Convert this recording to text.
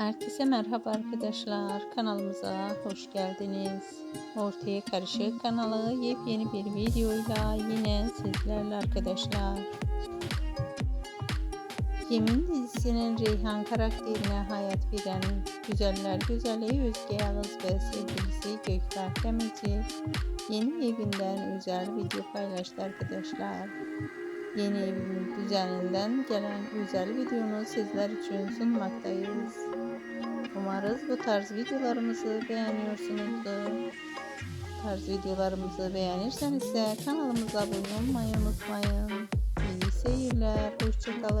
Herkese merhaba arkadaşlar. Kanalımıza hoş geldiniz. Ortaya Karışık kanalı yepyeni bir videoyla yine sizlerle arkadaşlar. Yemin dizisinin Reyhan karakterine hayat veren güzeller güzeli Özge Yalız ve sevgilisi Gökber Demirci yeni evinden özel video paylaştı arkadaşlar. Yeni evimin düzeninden gelen güzel videonu sizler için sunmaktayız. Umarız bu tarz videolarımızı beğeniyorsunuzdur. Bu tarz videolarımızı beğenirseniz ise kanalımıza abone olmayı unutmayın. İyi seyirler, hoşçakalın.